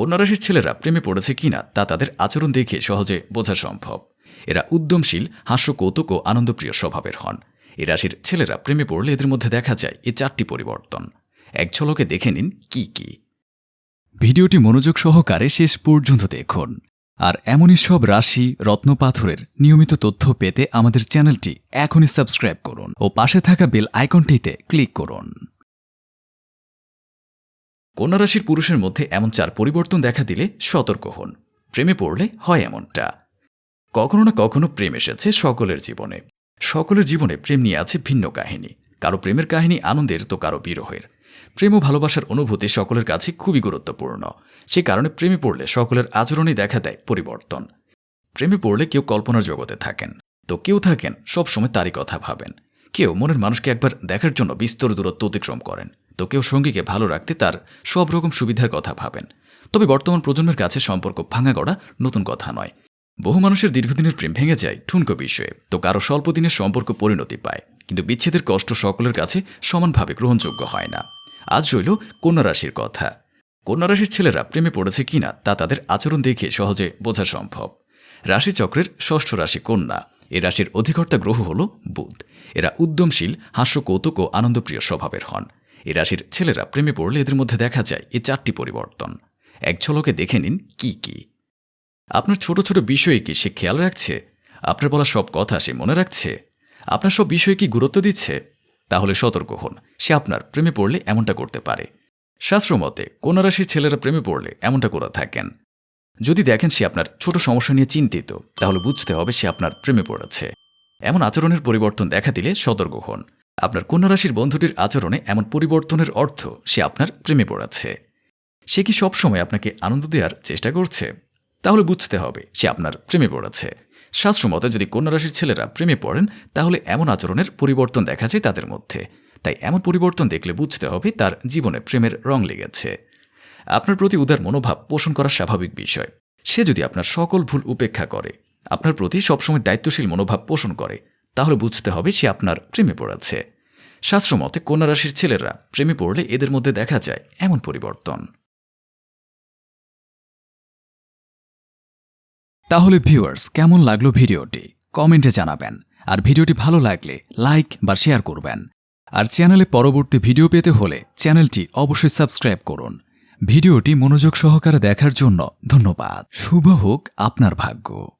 কন্যারাশির ছেলেরা প্রেমে পড়েছে কিনা তা তাদের আচরণ দেখে সহজে বোঝা সম্ভব। এরা উদ্যমশীল হাস্য কৌতুক ও আনন্দপ্রিয় স্বভাবের হন। এ রাশির ছেলেরা প্রেমে পড়লে এদের মধ্যে দেখা যায় এই চারটি পরিবর্তন। এক ঝলকে দেখে নিন কি কি। ভিডিওটি মনোযোগ সহকারে শেষ পর্যন্ত দেখুন। আর এমনই সব রাশি রত্নপাথরের নিয়মিত তথ্য পেতে আমাদের চ্যানেলটি এখনই সাবস্ক্রাইব করুন ও পাশে থাকা বেল আইকনটিতে ক্লিক করুন। কন্যা রাশির পুরুষের মধ্যে এমন চার পরিবর্তন দেখা দিলে সতর্ক হন। প্রেমে পড়লে হয় এমনটা। কখনো না কখনো প্রেম এসেছে সকলের জীবনে। সকলের জীবনে প্রেম নিয়ে আছে ভিন্ন কাহিনী। কারও প্রেমের কাহিনী আনন্দের তো কারও বিরহের। প্রেম ও ভালোবাসার অনুভূতি সকলের কাছে খুবই গুরুত্বপূর্ণ। সে কারণে প্রেমে পড়লে সকলের আচরণে দেখা দেয় পরিবর্তন। প্রেমে পড়লে কেউ কল্পনার জগতে থাকেন। তো কেউ থাকেন, সবসময় তারই কথা ভাবেন। কেউ মনের মানুষকে একবার দেখার জন্য বিস্তর দূরত্ব অতিক্রম করেন। তো কেউ সঙ্গীকে ভালো রাখতে তার সব রকম সুবিধার কথা ভাবেন। তবে বর্তমান প্রজন্মের কাছে সম্পর্ক ভাঙা গড়া নতুন কথা নয়। বহু মানুষের দীর্ঘদিনের প্রেম ভেঙে যায় ঠুনকো বিষয়ে। তো কারও স্বল্প দিনের সম্পর্ক পরিণতি পায়। কিন্তু বিচ্ছেদের কষ্ট সকলের কাছে সমানভাবে গ্রহণযোগ্য হয় না। আজ রইল কন্যা রাশির কথা। কন্যা রাশির ছেলেরা প্রেমে পড়েছে কিনা তা তাদের আচরণ দেখে সহজে বোঝা সম্ভব। রাশিচক্রের ষষ্ঠ রাশি কন্যা। এ রাশির অধিকর্তা গ্রহ হল বুধ। এরা উদ্যমশীল হাস্য কৌতুক ও আনন্দপ্রিয় স্বভাবের হন। এ রাশির ছেলেরা প্রেমে পড়লে এদের মধ্যে দেখা যায় এই চারটি পরিবর্তন। এক ঝলকে দেখে নিন কি কি। আপনার ছোট ছোট বিষয়ে কি সে খেয়াল রাখছে? আপনার বলা সব কথা সে মনে রাখছে? আপনার সব বিষয়ে কি গুরুত্ব দিচ্ছে? তাহলে সতর্ক হন, সে আপনার প্রেমে পড়লে এমনটা করতে পারে। শাস্ত্রমতে কন্যা রাশির ছেলেরা প্রেমে পড়লে এমনটা করে থাকেন। যদি দেখেন সে আপনার ছোট সমস্যা নিয়ে চিন্তিত, তাহলে বুঝতে হবে সে আপনার প্রেমে পড়েছে। এমন আচরণের পরিবর্তন দেখা দিলে সতর্ক হন। আপনার কন্যা রাশির বন্ধুটির আচরণে এমন পরিবর্তনের অর্থ সে আপনার প্রেমে পড়াচ্ছে। সে কি সবসময় আপনাকে আনন্দ দেওয়ার চেষ্টা করছে? তাহলে বুঝতে হবে সে আপনার প্রেমে পড়েছে শাস্ত্রমতে যদি কন্যা রাশির ছেলেরা প্রেমে পড়েন, তাহলে এমন আচরণের পরিবর্তন দেখা যায় তাদের মধ্যে। তাই এমন পরিবর্তন দেখলে বুঝতে হবে তার জীবনে প্রেমের রং লেগেছে। আপনার প্রতি উদার মনোভাব পোষণ করা স্বাভাবিক বিষয়। সে যদি আপনার সকল ভুল উপেক্ষা করে, আপনার প্রতি সবসময় দায়িত্বশীল মনোভাব পোষণ করে তাহলে বুঝতে হবে সে আপনার প্রেমে পড়েছে। শাস্ত্রমতে কন্যা রাশির ছেলেরা প্রেমে পড়লে এদের মধ্যে দেখা যায় এমন পরিবর্তন। তাহলে ভিউয়ার্স, কেমন লাগল ভিডিওটি? কমেন্টে জানাবেন। আর ভিডিওটি ভালো লাগলে লাইক বা শেয়ার করবেন। আর চ্যানেলে পরবর্তী ভিডিও পেতে হলে চ্যানেলটি অবশ্যই সাবস্ক্রাইব করুন। ভিডিওটি মনোযোগ সহকারে দেখার জন্য ধন্যবাদ। শুভ হোক আপনার ভাগ্য।